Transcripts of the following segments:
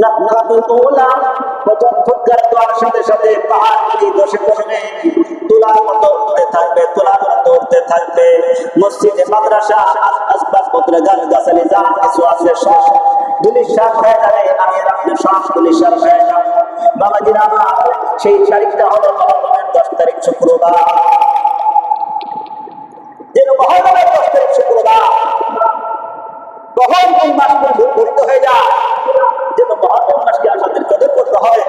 নাফনাতু তুলা বচন ফুৎকার দেওয়ার সাথে সাথে পাহাড়গুলি দশে দশে তুলার মতো উঠতে থাকবে তুলার মতো উঠতে থাকবে। মসজিদে মাদ্রাসা আসবাস পত্রে গাছ গাছালি যা কিছু আছে সব। দুলিশাস হয়ে যাবে, আমি রাখলে শ্বাস দুলিশাস হয়ে যাবে। বাবাজির আমার সেই তারিখটা হলো দশ তারিখ শুক্রবার। যেন মহরমের দশ তারিখ শুক্রবার। তখন কোন মাস ঘুরিত হয়ে যায়। যেন মহরম মাসকে আমাদের কদর করতে হবে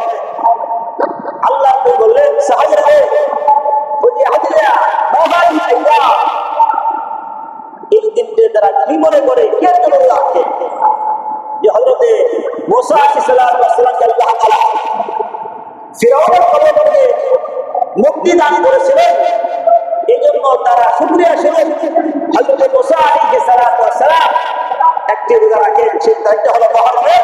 আল্লাহ বললেন, সাহায্য এই দিনটি তারা কি মনে করে? কে চলে রাখে যে হজরতে মোসা আলাইহিসসালামকে আল্লাহ তাআলা ফিরাউনের কবর থেকে মুক্তি দান করেছিলেন। এই জন্য তারা শুক্রিয়া ছিলেন। হজরতে মোসা আলাইহিসসালাম একটি রোজা রাখেন সেই তারিখটা হলো মহরমের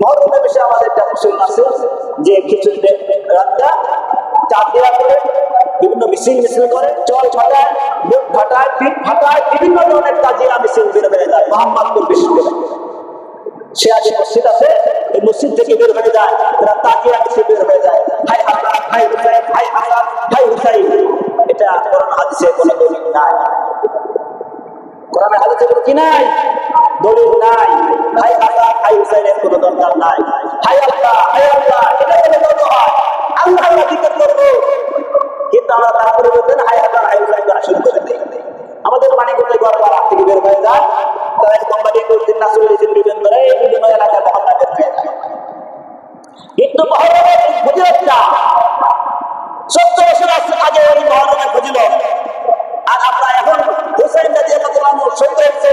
করতে হবে আমাদের একটা মুসলিম আছে যে রান্না চার দেওয়া করে, বিভিন্ন মিছিল মিছিল করে চল ফাটায় মুখ ফাটায় পিঠ ফাটায়, বিভিন্ন ধরনের কাজিয়া মিছিল বের হয়ে যায় মোহাম্মদপুর বিশ্ববিদ্যালয় সে আছে মসজিদ আছে, এই মসজিদ থেকে বের হয়ে যায়, তারা তাকিয়া মিছিল বের হয়ে যায়। হাই হাসান হাই হুসাইন হাই হাসান হাই হুসাইন। এটা কোরআন হাদিসে কোনো দলিল নাই। কোরআনে হাদিসে কোনো কি নাই? দলিল নাই। হাই হাসান হাই হুসাইনের কোনো দরকার নাই। হাই আল্লাহ হাই আল্লাহ এটা কোনো গর্ব হয়। আল্লাহ আল্লাহ জিকির করব। কিন্তু আমরা তারপরে বলতেন হাই হাসান হাই হুসাইন করা শুরু করে। দিই আমাদের মানিকগঞ্জে গড় রাত থেকে বের হয়ে যায়। তারা কোম্পানি করতেন নাসরুল ইসলাম বিভিন্ন এই বিভিন্ন এলাকায় মহল্লা বের হয়ে যায়। কিন্তু মহরমের ফজিলতটা, সত্তর বছর আগে ওই মহরমের ফজিলত। আর আমরা এখন হুসাইন রাজি আল্লাহ শহীদ হয়েছে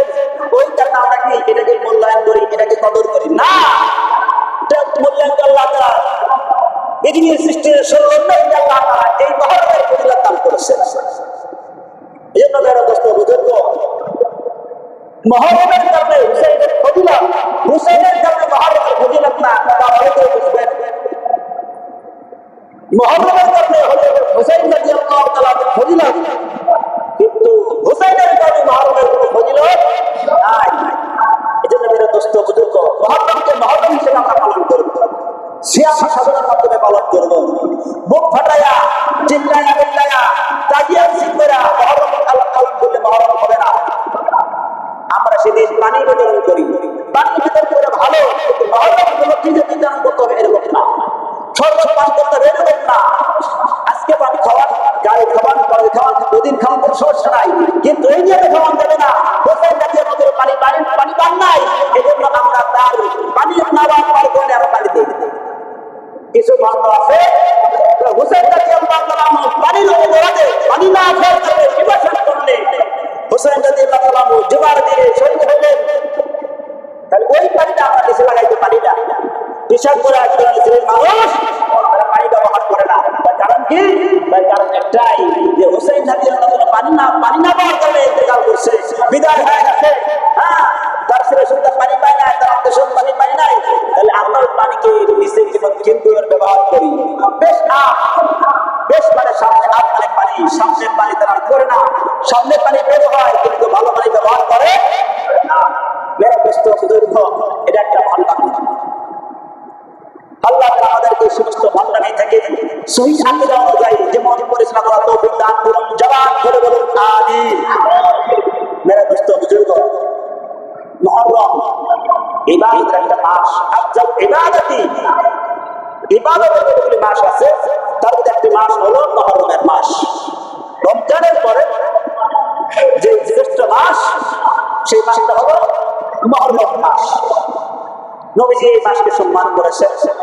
ওই টাকা আমরা কি এটাকে মূল্যায়ন করি, এটাকে কদর করি? না! মূল্যায়ন আল্লাহ তাআলা। পৃথিবীর সৃষ্টির সর্বন্য আল্লাহ তাআলা এই মহরমের ফজিলত দান এই জন্য দোস্ত বুজুর্গ, মহরমের কারণে হুসাইনের ফজিলত, হুসাইনের কারণে মহরমের ফজিলত না তা করে বুঝবেন। মহরমের কারণে হলে হুসাইন রাজি আল্লাহ তাআলার ফজিলত। কিন্তু হুসাইনের কারণে মহরমের কোনো ফজিলত নাই। এজন্য মেরে দোস্ত বুজুর্গ মহরমকে মহরম হিসেবে আমরা পালন করব। সিয়াম সাধনার মাধ্যমে পালন করব। মুখ ফাটাইয়া চিল্লাইয়া বিল্লাইয়া তাজিয়া সিদ্ধরা মহরম পালন করলে মহরম হবে না। আমরা সেদিন পানি বিতরণ করি। পানি বিতরণ করে ভালো মহরম কোনো কি যে বিতরণ করতে হবে এরকম না। সর্বোচ্চ পান করতে হবে এরকম না। আজকে পানি খাওয়ান গায়ে খাওয়ান পরে খাওয়ান দুদিন খাওয়ান কোনো সমস্যা নাই। কিন্তু এই নিয়ে খাওয়ান দেবে না। হোসেন জাতীয় আমাদের পানি পানি পানি পান নাই। এই জন্য আমরা তার পানি না পাওয়ার পরে আমরা পানি দিয়ে কিছু আছে? হুসেন জাতি আল্লাহ পানি লোকে পানি না করলে। হুসেন জাতি আল্লাহ তাআলা জুমার দিনে শহীদ হলেন তাহলে ওই পানিটা আমরা নিচে লাগাইতে পারি না। পেশাব করে শ্রেণির মানুষ পানি ব্যবহার কারণ কি? তার কারণ একটাই, যে হুসেন জাতি পানি না পানি না ব্যবহার করলে ইন্তেকাল করছে। বিদায় হয়ে গেছে। হ্যাঁ এটা একটা ভালো আল্লাহ তাআলা সমস্ত ভান্ডামি থেকে সহি অনুযায়ী পরিচালনা করে বলুন, আমিন। মেরা ব্যস্ত বুজুর্গ একটা মাস হলো মহরমের মাস। পরে যে শ্রেষ্ঠ মাস, সেই মাসটা হলো মহরম মাস। নবীজি এই মাসকে সম্মান করেছেন।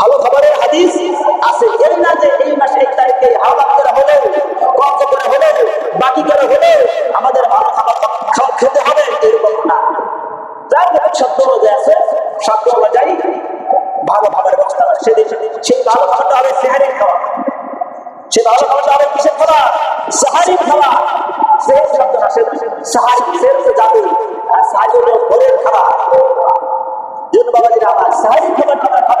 ভালো খাবারের হাদিস আছে এর না যে এই মাসে এই তারিখে হাওলা করে হলেও কম করে হলেও, বাকি করে হলেও আমাদের ভালো খাবার খাবার খেতে হবে, এরকম না। যার যখন শব্দ অনুযায়ী আছে শব্দ অনুযায়ী ভালো খাবারের ব্যবস্থা আছে। সেদিন সেই ভালো খাবারটা হবে সেহারির খাওয়া। সে ভালো খাবারটা হবে কিসের খাবার সাহারির খাবার সে শব্দ না সে সাহারি সে হচ্ছে জাদু আর সাহারি হলো ভোরের খাবার। জন্য বাবাজিরা আমার সাহারি খাবার আমরা খাব?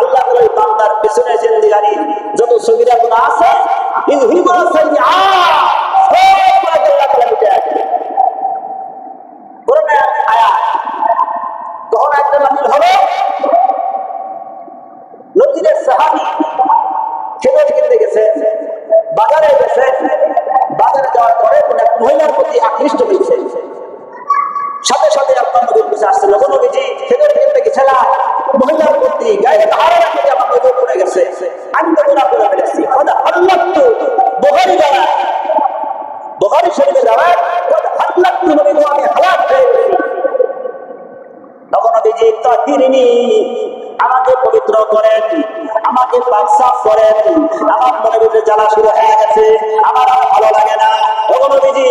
আল্লাহ ওই বান্দার পেছনে জিন্দেগানি যত সগীরা গুনাহ আছে ইযহিবুনা সাইয়্যাত সব গুনাহ আল্লাহ তাআলা মিটায় দেয় কোরআনে আয়াত তখন একটা নাজিল হলো নদীর সাহাবী হয়েছে। সাথে সাথে আপনার নবীর কাছে আসছে নবীজি খেজুর কিনতে গেছিলাম মহিলার প্রতি গায়ে ধারা রাখতে আমার নজর পড়ে গেছে আমি তো করে ফেলেছি হাল্লাক্তু বহারি দাঁড়ায় বহারি শরীফে কথা হাল্লাক্তু নবী আমি হালাক হয়ে আমাকে পবিত্র করেন আমাকে আমার মনে ভিতরে জ্বালা শুরু হয়ে গেছে। আমার আর ভালো লাগে না। তখন নবীজি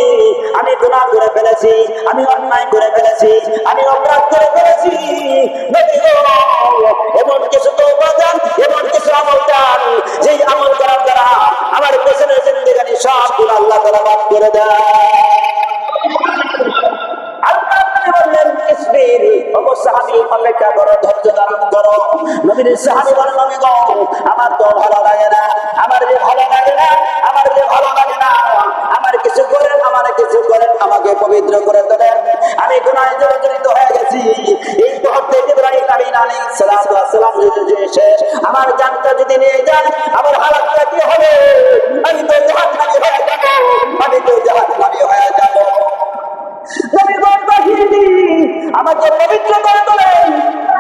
ফেলেছি আমি অন্যায় করে ফেলেছি, আমি অপরাধ করে ফেলেছি। এমন কিছু তো উপাদান, এমন কিছু আমল দান, যেই আমল করার দ্বারা আমার পেছনে জিন্দেগানি সব গুণ আল্লাহ তারা মাফ করে আল্লাহ নবী বললেন, ইসবির আমার জানটা যদি নিয়ে যায়, আমার হালাতটা কি হবে? আমি তো হয়ে আমি তো হয়ে আমাকে পবিত্র করে তোলেন।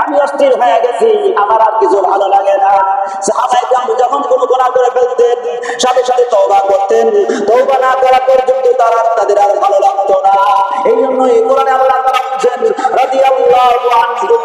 আমি অস্থির হয়ে গেছি, আমার আর কিছু ভালো লাগে না। যখন কোন গোনা করে ফেলতেন, সাথে সাথে তওবা করতেন। তওবা না করা পর্যন্ত তারা তাদের আর ভালো লাগতো না। এই জন্য এই কোরআনে আল্লাহ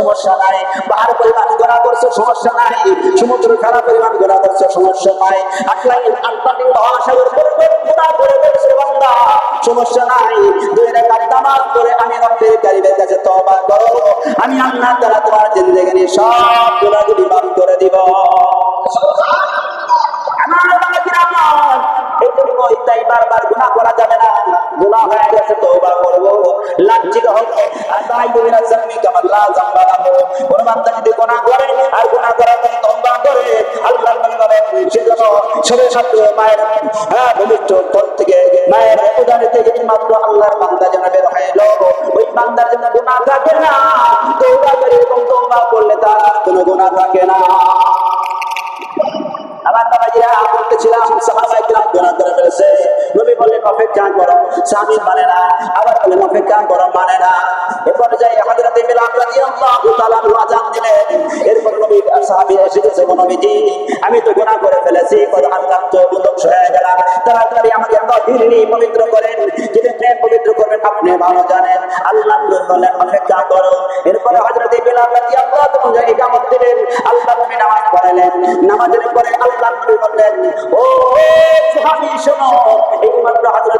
সমস্যা নাই। পাহাড় পরিমাণ গুনাহ করছ, সমস্যা নাই। সমুদ্র খারাপ পরিমাণ গুনাহ করছ, সমস্যা নাই। দুই রাকাত আমি রব্বের কারিমের তোমার জিন্দেগানি সব গুনাহগুলি মাফ করে দিব। তাই বারবার গুনাহ করা যাবে না। গুনাহ হয়ে গেছে, তওবা করব। লাজ্জিত হবে আর তাই তুমি না জানবি কেমন লা জাম্বা কোন বান্দা যদি গুনাহ করে আর গুনাহ করার পরে তওবা করে আল্লাহ বলেন, সেজন্য সবে সাথে মায়ের হ্যাঁ পবিত্র কোল থেকে মায়ের উদানে থেকে মাত্র আল্লাহর বান্দা যেন বের হয়ে। এলো ওই বান্দার জন্য গুনাহ থাকে না। তওবা করে এবং তওবা করলে তার কোনো গুনাহ থাকে না। আমার বাবাজিরা বলতেছিলাম সাহাবায়ে কিরাম গুনাহ করে ফেলেছে। অপেক্ষা করো। স্বামী মানে না, আবার করো মানে না। রাদিয়াল্লাহু তাআলা এরপর নবী, সাহাবী এসে গেছে "ও নবীজি, আমি তো গুনাহ করে ফেলেছি কত আল্লাহ তো হয়ে তাড়াতাড়ি আমাকে তাহিরি পবিত্র করেন। যিনি প্রেম পবিত্র করবেন, আপনি ভালো জানেন। আল্লাহ বললেন, অপেক্ষা করো। এরপরে হযরত বিলাল ইকামত দিলেন। আল্লাহ নবী নামাজ পড়ালেন। নামাজের পরে আল্লাহ নবী বললেন, ও সাহাবী, শোনো। এই মাত্র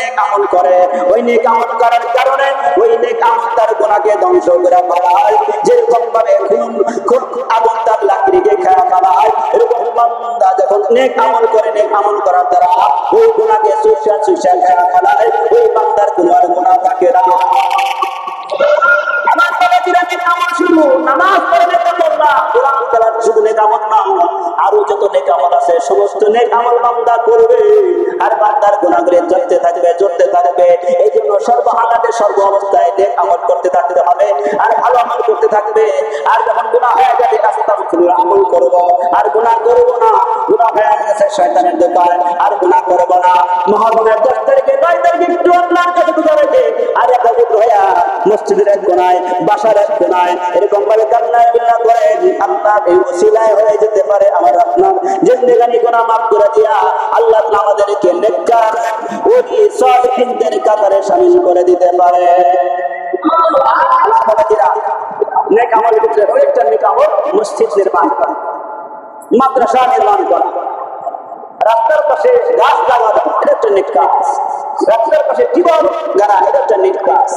নেক আমল করে ওই নেক আমল করার কারণে ওই নেক আমল তার ধ্বংস করে ফেলায় যেরকম ভাবে খুন খুন আগুন তার লাকড়িকে খায় ফেলায় এরকম বান্দা নেক আমল করে নেক আমল করার দ্বারা ওই খায় ফেলায় ওই বান্দার কোনো আর থাকে না আমার শুধু নামাজ না কোরআন শুধু না আরও যত নেকামত আছে সমস্ত নেকামল বান্দা করবে আর বান্দার গুণাগুলি চলতে থাকবে চলতে থাকবে। এই জন্য সর্ব হালাতে সর্ব অবস্থায় নেক আমল করতে থাকতে হবে, আর ভালো আমল করতে থাকবে। আর যখন গুণা হয়ে যাবে আস্তাগফিরুল্লাহ আমল করব। আর গুণা করব না গুণা হয়ে গেছে, শয়তানের দোকান। আর গুণা করব না মহাগুণের দশ তারিখে নয় তারিখে একটু আল্লাহর মসজিদের এক কোনায়, বাসার এক কোনায়, এরকম ভাবে বিন্না করে আল্লাহ এই ওসিলায় হয়ে যেতে পারে আমার আপনার। জিন্দেগানি গোনা মাফ করে দিয়া, আল্লাহ আমাদেরকে নেককার ওই সালিহিনদের কাতারে শামিল করে দিতে পারে। নির্মাণ করা, রাস্তার পাশে গাছ লাগানো, এটা রাস্তার পাশে টিবল গাড়া, এটা একটা কাজ।